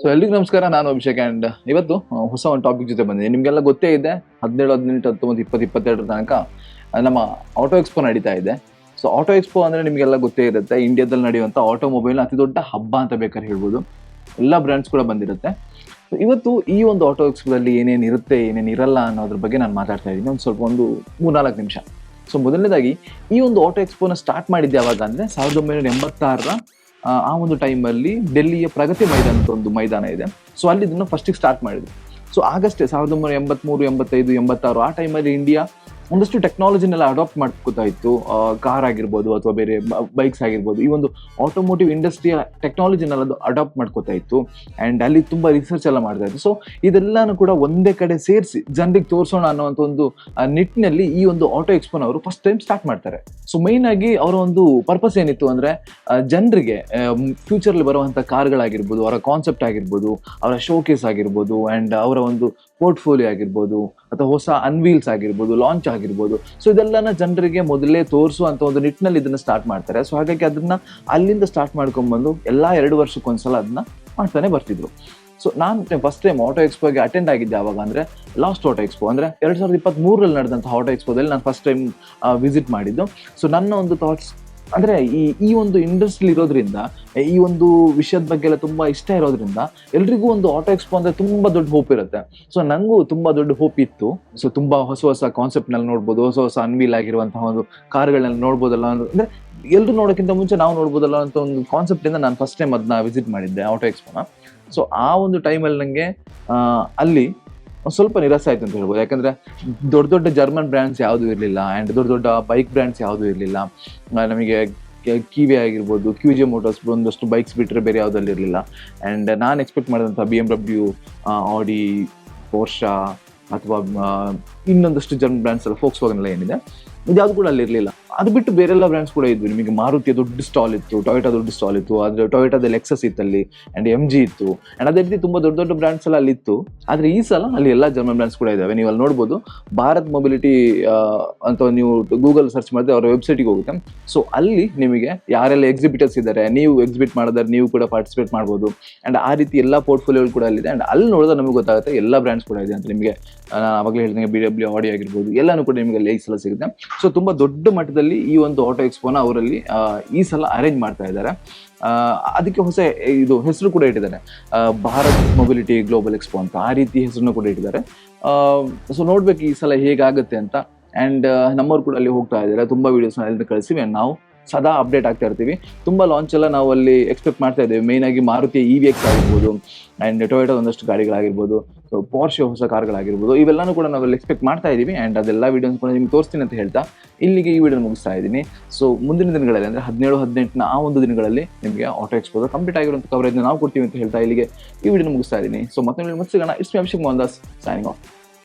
So ಎಲ್ರಿಗೂ ನಮಸ್ಕಾರ, ನಾನು ಅಭಿಷೇಕ್ ಅಂಡ್ ಇವತ್ತು ಹೊಸ ಒಂದು ಟಾಪಿಕ್ ಜೊತೆ ಬಂದಿದೆ. ನಿಮಗೆಲ್ಲ ಗೊತ್ತೇ ಇದೆ, ಹದಿನೇಳು, ಹದಿನೆಂಟು, ಹತ್ತೊಂಬತ್ತು, ಇಪ್ಪತ್ತು ಇಪ್ಪತ್ತೆರಡರ ತನಕ ನಮ್ಮ ಆಟೋ ಎಕ್ಸ್ಪೋ ನಡೀತಾ ಇದೆ. ಸೊ ಆಟೋ ಎಕ್ಸ್ಪೋ ಅಂದರೆ ನಿಮಗೆಲ್ಲ ಗೊತ್ತೇ ಇರುತ್ತೆ ಇಂಡಿಯಾದಲ್ಲಿ ನಡೆಯುವಂಥ ಆಟೋಮೊಬೈಲ್ನ ಅತಿ ದೊಡ್ಡ ಹಬ್ಬ ಅಂತ ಬೇಕಾದ್ರೆ ಹೇಳ್ಬೋದು. ಎಲ್ಲ ಬ್ರ್ಯಾಂಡ್ಸ್ ಕೂಡ ಬಂದಿರುತ್ತೆ. ಸೊ ಇವತ್ತು ಈ ಒಂದು ಆಟೋ ಎಕ್ಸ್ಪೋದಲ್ಲಿ ಏನೇನು ಇರುತ್ತೆ, ಏನೇನು ಇರಲ್ಲ ಅನ್ನೋದ್ರ ಬಗ್ಗೆ ನಾನು ಮಾತಾಡ್ತಾ ಇದ್ದೀನಿ. ಒಂದು ಸ್ವಲ್ಪ ಒಂದು ಮೂರ್ನಾಲ್ಕು ನಿಮಿಷ. ಸೊ ಮೊದಲನೇದಾಗಿ, ಈ ಒಂದು ಆಟೋ ಎಕ್ಸ್ಪೋನ ಸ್ಟಾರ್ಟ್ ಮಾಡಿದ್ದು ಯಾವಾಗ ಅಂದರೆ, ಸಾವಿರದ ಒಂಬೈನೂರ ಎಂಬತ್ತಾರರ ಆ, ಒಂದು ಟೈಮಲ್ಲಿ ಡೆಲ್ಲಿಯ ಪ್ರಗತಿ ಮೈದಾನ ಅಂತ ಒಂದು ಮೈದಾನ ಇದೆ. ಸೊ ಅಲ್ಲಿ ಇದನ್ನ ಫಸ್ಟಿಗೆ ಸ್ಟಾರ್ಟ್ ಮಾಡಿದ್ರು. ಸೊ ಆಗಷ್ಟೇ ಸಾವಿರದ ಒಂಬೈನೂರ ಎಂಬತ್ಮೂರು ಎಂಬತ್ತೈದು ಎಂಬತ್ತಾರು ಆ ಟೈಮಲ್ಲಿ ಇಂಡಿಯಾ ಒಂದಷ್ಟು ಟೆಕ್ನಾಲಜಿನೆಲ್ಲ ಅಡಾಪ್ಟ್ ಮಾಡ್ಕೋತಾ ಇತ್ತು ಕಾರ್ ಆಗಿರ್ಬೋದು ಅಥವಾ ಬೇರೆ ಬೈಕ್ಸ್ ಆಗಿರ್ಬೋದು. ಈ ಒಂದು ಆಟೋಮೋಟಿವ್ ಇಂಡಸ್ಟ್ರಿಯ ಟೆಕ್ನಾಲಜಿನೆಲ್ಲ ಅದು ಅಡಾಪ್ಟ್ ಮಾಡ್ಕೋತಾ ಇತ್ತು ಆ್ಯಂಡ್ ಅಲ್ಲಿ ತುಂಬ ರಿಸರ್ಚ್ ಎಲ್ಲ ಮಾಡ್ತಾ ಇತ್ತು ಸೊ ಇದೆಲ್ಲಾನು ಕೂಡ ಒಂದೇ ಕಡೆ ಸೇರಿಸಿ ಜನರಿಗೆ ತೋರಿಸೋಣ ಅನ್ನೋಂಥ ಒಂದು ನಿಟ್ಟಿನಲ್ಲಿ ಈ ಒಂದು ಆಟೋ ಎಕ್ಸ್ಪೋನ ಅವರು ಫಸ್ಟ್ ಟೈಮ್ ಸ್ಟಾರ್ಟ್ ಮಾಡ್ತಾರೆ. ಸೊ ಮೈನ್ ಆಗಿ ಅವರ ಒಂದು ಪರ್ಪಸ್ ಏನಿತ್ತು ಅಂದರೆ ಜನರಿಗೆ ಫ್ಯೂಚರ್ಲಿ ಬರುವಂಥ ಕಾರ್ಗಳಾಗಿರ್ಬೋದು, ಅವರ ಕಾನ್ಸೆಪ್ಟ್ ಆಗಿರ್ಬೋದು, ಅವರ ಶೋಕೇಸ್ ಆಗಿರ್ಬೋದು ಆ್ಯಂಡ್ ಅವರ ಒಂದು ಪೋರ್ಟ್ಫೋಲಿಯೋ ಆಗಿರ್ಬೋದು ಅಥವಾ ಹೊಸ ಅನ್ವೀಲ್ಸ್ ಆಗಿರ್ಬೋದು ಲಾಂಚ್ ಆಗಿರ್ಬೋದು. ಸೊ ಇದೆಲ್ಲನ ಜನರಿಗೆ ಮೊದಲೇ ತೋರಿಸುವಂತ ಒಂದು ನಿಟ್ಟಿನಲ್ಲಿ ಇದನ್ನ ಸ್ಟಾರ್ಟ್ ಮಾಡ್ತಾರೆ. ಸೊ ಹಾಗಾಗಿ ಅದನ್ನ ಅಲ್ಲಿಂದ ಸ್ಟಾರ್ಟ್ ಮಾಡ್ಕೊಂಡ್ಬಂದು ಎಲ್ಲಾ ಎರಡು ವರ್ಷಕ್ಕೊಂದ್ಸಲ ಅದನ್ನ ಮಾಡ್ತಾನೆ ಬರ್ತಿದ್ರು. ಸೊ ನಾನು ಫಸ್ಟ್ ಟೈಮ್ ಆಟೋ ಎಕ್ಸ್ಪೋಗೆ ಅಟೆಂಡ್ ಆಗಿದ್ದೆ ಯಾವಾಗ ಅಂದ್ರೆ ಲಾಸ್ಟ್ ಆಟೋ ಎಕ್ಸ್ಪೋ ಅಂದ್ರೆ ಎರಡ್ ಸಾವಿರದ ಇಪ್ಪತ್ತ್ ಮೂರರಲ್ಲಿ ನಡೆದಂಥ ಆಟೋ ಎಕ್ಸ್ಪೋದಲ್ಲಿ ನಾನು ಫಸ್ಟ್ ಟೈಮ್ ವಿಸಿಟ್ ಮಾಡಿದ್ದು. ಸೊ ನನ್ನ ಒಂದು ಥಾಟ್ಸ್ ಅಂದ್ರೆ ಈ ಈ ಒಂದು ಇಂಡಸ್ಟ್ರಿ ಇರೋದ್ರಿಂದ, ಈ ಒಂದು ವಿಷಯದ ಬಗ್ಗೆ ಎಲ್ಲ ತುಂಬಾ ಇಷ್ಟ ಇರೋದ್ರಿಂದ ಎಲ್ರಿಗೂ ಒಂದು ಆಟೋ ಎಕ್ಸ್ಪೋ ಅಂದ್ರೆ ತುಂಬಾ ದೊಡ್ಡ ಹೋಪ್ ಇರುತ್ತೆ. ಸೊ ನಂಗೂ ತುಂಬಾ ದೊಡ್ಡ ಹೋಪ್ ಇತ್ತು. ಸೊ ತುಂಬಾ ಹೊಸ ಹೊಸ ಕಾನ್ಸೆಪ್ಟ್ನಲ್ಲಿ ನೋಡ್ಬೋದು, ಹೊಸ ಹೊಸ ಅನ್ವೀಲ್ ಆಗಿರುವಂತಹ ಒಂದು ಕಾರ್ಗಳನ್ನ ನೋಡ್ಬೋದಲ್ಲ ಅಂದ್ರೆ ಎಲ್ರು ನೋಡೋಕ್ಕಿಂತ ಮುಂಚೆ ನಾವು ನೋಡ್ಬೋದಲ್ಲ ಅಂತ ಒಂದು ಕಾನ್ಸೆಪ್ಟ್ ಇಂದ ನಾನು ಫಸ್ಟ್ ಟೈಮ್ ಅದನ್ನ ವಿಸಿಟ್ ಮಾಡಿದ್ದೆ ಆಟೋ ಎಕ್ಸ್ಪೋನ ಸೊ ಆ ಒಂದು ಟೈಮಲ್ಲಿ ನನಗೆ ಅಲ್ಲಿ ಒಂದ್ ಸ್ವಲ್ಪ ನಿರಾಸೆ ಆಯ್ತು ಅಂತ ಹೇಳ್ಬೋದು. ಯಾಕಂದ್ರೆ ದೊಡ್ಡ ದೊಡ್ಡ ಜರ್ಮನ್ ಬ್ರ್ಯಾಂಡ್ಸ್ ಯಾವುದು ಇರಲಿಲ್ಲ ಆ್ಯಂಡ್ ದೊಡ್ಡ ದೊಡ್ಡ ಬೈಕ್ ಬ್ರ್ಯಾಂಡ್ಸ್ ಯಾವುದು ಇರಲಿಲ್ಲ. ನಮಗೆ ಕಿವಿ ಆಗಿರ್ಬೋದು ಕ್ಯೂ ಜೆ ಮೋಟರ್ಸ್ ಒಂದಷ್ಟು ಬೈಕ್ಸ್ ಬಿಟ್ಟರೆ ಬೇರೆ ಯಾವುದಲ್ಲಿ ಇರಲಿಲ್ಲ. ಆ್ಯಂಡ್ ನಾನು ಎಕ್ಸ್ಪೆಕ್ಟ್ ಮಾಡಿದಂಥ ಬಿ ಎಂ ಡಬ್ಲ್ಯೂ ಆಡಿ ಪೋರ್ಷಾ ಅಥವಾ ಇನ್ನೊಂದಷ್ಟು ಜರ್ಮನ್ ಬ್ರ್ಯಾಂಡ್ಸ್ ಎಲ್ಲ ಫೋಕ್ಸ್ ವಾಗನ್ ಏನಿದೆ. ಇದ್ಯಾವುದು ಕೂಡ ಅಲ್ಲಿ ಇರಲಿಲ್ಲ. ಅದು ಬಿಟ್ಟು ಬೇರೆಲ್ಲ ಬ್ರ್ಯಾಂಡ್ಸ್ ಕೂಡ ಇದ್ವಿ. ನಿಮಗೆ ಮಾರುತಿಯ ದೊಡ್ಡ ಸ್ಟಾಲ್ ಇತ್ತು ಟೊಯೋಟಾ ದೊಡ್ಡ ಸ್ಟಾಲ್ ಇತ್ತು ಅದ್ರ ಟೊಯೋಟಾದಲ್ಲಿ ಲೆಕ್ಸಸ್ ಇತ್ತು ಅಲ್ಲಿ ಆ್ಯಂಡ್ ಎಂ ಜಿ ಇತ್ತು. ಆ್ಯಂಡ್ ಅದೇ ರೀತಿ ತುಂಬ ದೊಡ್ಡ ದೊಡ್ಡ ಬ್ರ್ಯಾಂಡ್ಸ್ ಎಲ್ಲ ಅಲ್ಲಿ ಇತ್ತು ಆದರೆ ಈ ಸಲ ಅಲ್ಲಿ ಎಲ್ಲ ಜರ್ಮನ್ ಬ್ರ್ಯಾಂಡ್ಸ್ ಕೂಡ ಇದ್ದಾವೆ ನೀವು ಅಲ್ಲಿ ನೋಡ್ಬೋದು, ಭಾರತ್ ಮೊಬಿಲಿಟಿ ಅಂತ ನೀವು ಗೂಗಲ್ ಸರ್ಚ್ ಮಾಡಿದ್ರೆ ಅವರ ವೆಬ್ಸೈಟಿಗೆ ಹೋಗುತ್ತೆ. ಸೊ ಅಲ್ಲಿ ನಿಮಗೆ ಯಾರೆಲ್ಲ ಎಕ್ಸಿಬಿಟರ್ಸ್ ಇದ್ದಾರೆ, ನೀವು ಎಕ್ಸಿಬಿಟ್ ಮಾಡಿದ್ರೆ, ನೀವು ಕೂಡ ಪಾರ್ಟಿಸಿಪೇಟ್ ಮಾಡ್ಬೋದು. ಆ್ಯಂಡ್ ಆ ರೀತಿ ಎಲ್ಲ ಪೋರ್ಟ್ಫೋಲಿಯೋಗಳು ಕೂಡ ಅಲ್ಲಿದೆ. ಆ್ಯಂಡ್ ಅಲ್ಲಿ ನೋಡಿದ್ರೆ ನಮಗೆ ಗೊತ್ತಾಗುತ್ತೆ, ಎಲ್ಲ ಬ್ರ್ಯಾಂಡ್ಸ್ ಕೂಡ ಇದೆ ಅಂತ ನಿಮಗೆ, ನಾನು ಆವಾಗಲೇ ಹೇಳಿದಂಗೆ ಬಿ ಡಬ್ಲ್ಯೂ ಆಡಿ ಆಗಿರ್ಬೋದು, ಎಲ್ಲನೂ ಕೂಡ ನಿಮಗೆ ಅಲ್ಲಿ ಸಲ ಸಿಗುತ್ತೆ. ಸೊ ತುಂಬ ದೊಡ್ಡ ಮಟ್ಟದಲ್ಲಿ ಈ ಒಂದು ಆಟೋ ಎಕ್ಸ್ಪೋನ ಅವರಲ್ಲಿ ಈ ಸಲ ಅರೇಂಜ್ ಮಾಡ್ತಾ ಇದ್ದಾರೆ. ಅದಕ್ಕೆ ಹೊಸ ಇದು ಹೆಸರು ಕೂಡ ಇಟ್ಟಿದ್ದಾರೆ. ಭಾರತ್ ಮೊಬಿಲಿಟಿ ಗ್ಲೋಬಲ್ ಎಕ್ಸ್ಪೋ ಅಂತ ಆ ರೀತಿ ಹೆಸರನ್ನು ಕೂಡ ಇಟ್ಟಿದ್ದಾರೆ. ಸೊ ನೋಡ್ಬೇಕು ಈ ಸಲ ಹೇಗಾಗುತ್ತೆ ಅಂತ. ಆ್ಯಂಡ್ ನಮ್ಮವ್ರು ಕೂಡ ಅಲ್ಲಿ ಹೋಗ್ತಾ ಇದ್ದಾರೆ. ತುಂಬ ವೀಡಿಯೋಸ್ನ ಅಲ್ಲಿಂದ ಕಳಿಸಿವಿ ಆ್ಯಂಡ್ ನಾವು ಸದಾ ಅಪ್ಡೇಟ್ ಆಗ್ತಾ ಇರ್ತೀವಿ. ತುಂಬ ಲಾಂಚ್ ಎಲ್ಲ ನಾವು ಅಲ್ಲಿ ಎಕ್ಸ್ಪೆಕ್ಟ್ ಮಾಡ್ತಾ ಇದ್ದೇವೆ. ಮೇನ್ ಆಗಿ ಮಾರುತಿ ಇ ವಿ ಎಕ್ಸ್ ಆಗಿರ್ಬೋದು ಆ್ಯಂಡ್ ಟೊಯೋಟೋ ಒಂದಷ್ಟು ಗಾಡಿಗಳಾಗಿರ್ಬೋದು. ಸೊ ಪೋರ್ಷೆ ಹೊಸ ಕಾರ್ಗಳಾಗಿರ್ಬೋದು. ಇವೆಲ್ಲನೂ ಕೂಡ ನಾವಲ್ಲಿ ಎಕ್ಸ್ಪೆಕ್ಟ್ ಮಾಡ್ತಾ ಇದ್ದೀವಿ ಆ್ಯಂಡ್ ಅದೆಲ್ಲ ವೀಡಿಯೋಸ್ ಕೂಡ ನಿಮ್ಗೆ ತೋರಿಸ್ತೀನಿ ಅಂತ ಹೇಳ್ತಾ ಇಲ್ಲಿಗೆ ಈ ವಿಡಿಯೋ ಮುಗಿಸ್ತಾ ಇದ್ದೀನಿ. ಸೊ ಮುಂದಿನ ದಿನಗಳಲ್ಲಿ ಅಂದರೆ ಹದಿನೇಳು, ಹದಿನೆಂಟನ ಆ ಒಂದು ದಿನಗಳಲ್ಲಿ ನಿಮಗೆ ಆಟೋ ಎಕ್ಸ್ಪೋದ ಕಂಪ್ಲೀಟ್ ಆಗಿರುವಂಥ ಕವರೇಜ್ ನಾವು ಕೊಡ್ತೀವಿ ಅಂತ ಹೇಳ್ತಾ ಇಲ್ಲಿಗೆ ಈ ವಿಡಿಯೋ ಮುಗಿಸ್ತಾ ಇದ್ದೀನಿ. ಸೊ ಮತ್ತೆ ಮತ್ತೆ ಸಿಗೋಣ. It's me Abhishek Mohan Das signing off